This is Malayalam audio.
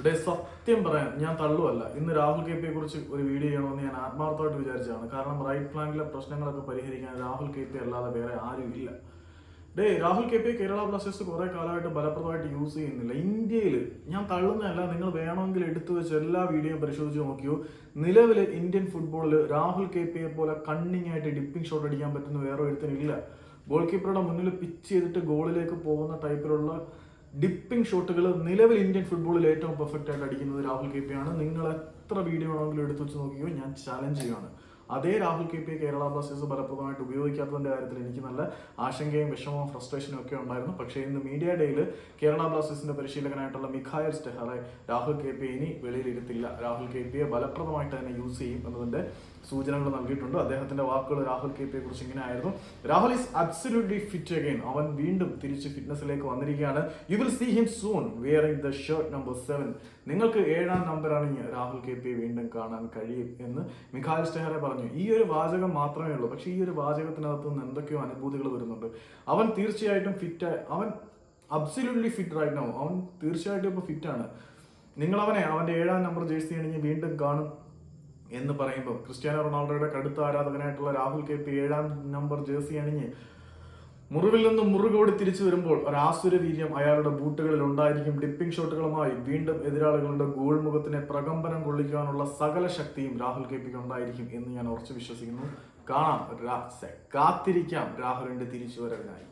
ഇവിടെ സത്യം പറയാൻ ഞാൻ തള്ളുവല്ല. ഇന്ന് രാഹുൽ കെ പിയെ കുറിച്ച് ഒരു വീഡിയോ ചെയ്യണമെന്ന് ഞാൻ ആത്മാർത്ഥമായിട്ട് വിചാരിച്ചതാണ്. കാരണം റൈറ്റ് ഫ്ലാങ്കിലെ പ്രശ്നങ്ങളൊക്കെ പരിഹരിക്കാൻ രാഹുൽ കെ പി അല്ലാതെ വേറെ ആരും ഇല്ല. Day Rahul K P Kerala Blasters കുറെ കാലമായിട്ട് ഫലപ്രദമായിട്ട് യൂസ് ചെയ്യുന്നില്ല. ഇന്ത്യയിൽ ഞാൻ തള്ളുന്നതല്ല നിങ്ങൾ വേണമെങ്കിൽ എടുത്തു വെച്ച് എല്ലാ വീഡിയോയും പരിശോധിച്ച് നോക്കിയോ? നിലവിൽ ഇന്ത്യൻ ഫുട്ബോളിൽ രാഹുൽ കെ പിയെ പോലെ കണ്ണിങ് ആയിട്ട് ഡിപ്പിംഗ് ഷോട്ട് അടിക്കാൻ പറ്റുന്ന വേറെ ഒരുത്തനില്ല ഗോൾ കീപ്പറുടെ മുന്നിൽ പിച്ച് ചെയ്തിട്ട് ഗോളിലേക്ക് പോകുന്ന ടൈപ്പിലുള്ള ഡിപ്പിംഗ് ഷോട്ടുകൾ. നിലവിൽ ഇന്ത്യൻ ഫുട്ബോളിൽ ഏറ്റവും പെർഫെക്റ്റ് ആയിട്ട് അടിക്കുന്നത് രാഹുൽ കെ പി ആണ്. നിങ്ങൾ എത്ര വീഡിയോ ആണെങ്കിലും എടുത്തു വെച്ച് നോക്കിയോ ഞാൻ ചാലഞ്ച് ചെയ്യുകയാണ് അതേ Rahul K P Kerala Blasters ഫലപ്രദമായിട്ട് ഉപയോഗിക്കാത്തതിന്റെ കാര്യത്തിൽ എനിക്ക് നല്ല ആശങ്കയും വിഷമവും ഫ്രസ്ട്രേഷനും ഒക്കെ ഉണ്ടായിരുന്നു. പക്ഷേ ഇന്ന് മീഡിയ ഡേയിൽ കേരള ബ്ലാസ്റ്റേഴ്സിന്റെ പരിശീലകനായിട്ടുള്ള Mikael Stahre Rahul K P ഇനി വെളിയിലിരുത്തില്ല. രാഹുൽ കെ പിയെ ഫലപ്രദമായിട്ട് തന്നെ യൂസ് ചെയ്യും എന്നതിന്റെ സൂചനകൾ നൽകിയിട്ടുണ്ട്. അദ്ദേഹത്തിന്റെ വാക്കുകൾ രാഹുൽ കെ പിയെ കുറിച്ച് ഇങ്ങനെ ആയിരുന്നു. Rahul is absolutely fit again അവൻ വീണ്ടും തിരിച്ച് ഫിറ്റ്നസിലേക്ക് വന്നിരിക്കുകയാണ്. You will see him soon wearing the shirt number seven നിങ്ങൾക്ക് ഏഴാം നമ്പറാണ് രാഹുൽ കെ പി വീണ്ടും കാണാൻ കഴിയും എന്ന് മിഖാൽ സ്റ്റെഹറെ പറഞ്ഞു. ഈ ഒരു വാചകം മാത്രമേ ഉള്ളൂ. പക്ഷേ ഈ ഒരു വാചകത്തിനകത്ത് നിന്ന് എന്തൊക്കെയോ അനുഭൂതികൾ വരുന്നുണ്ട്. അവൻ തീർച്ചയായിട്ടും ഫിറ്റ് അവൻ അബ്സല്യൂട്ട്ലി ഫിറ്റ് റൈറ്റ് അവൻ തീർച്ചയായിട്ടും ഇപ്പോൾ ഫിറ്റാണ് നിങ്ങൾ അവനെ അവന്റെ ഏഴാം നമ്പർ ജേഴ്സി അണിഞ്ഞ് വീണ്ടും കാണും എന്ന് പറയുമ്പോൾ ക്രിസ്ത്യാനോ റൊണാൾഡോയുടെ കടുത്ത ആരാധകനായിട്ടുള്ള രാഹുൽ കെ പി ഏഴാം നമ്പർ ജേഴ്സി അണിഞ്ഞ് മുറിവിൽ നിന്നും മുറുകോടി തിരിച്ചു വരുമ്പോൾ ഒരു ആസുര വീര്യം അയാളുടെ ബൂട്ടുകളിൽ ഉണ്ടായിരിക്കും. ഡിപ്പിംഗ് ഷോട്ടുകളുമായി വീണ്ടും എതിരാളികളുടെ ഗോൾ മുഖത്തിനെ പ്രകമ്പനം കൊള്ളിക്കാനുള്ള സകല ശക്തിയും രാഹുൽ കെ പിക്ക് ഉണ്ടായിരിക്കും എന്ന് ഞാൻ ഉറച്ചു വിശ്വസിക്കുന്നു. കാണാം. കാത്തിരിക്കാം. രാഹുലിന്റെ തിരിച്ചുവരവിനായി.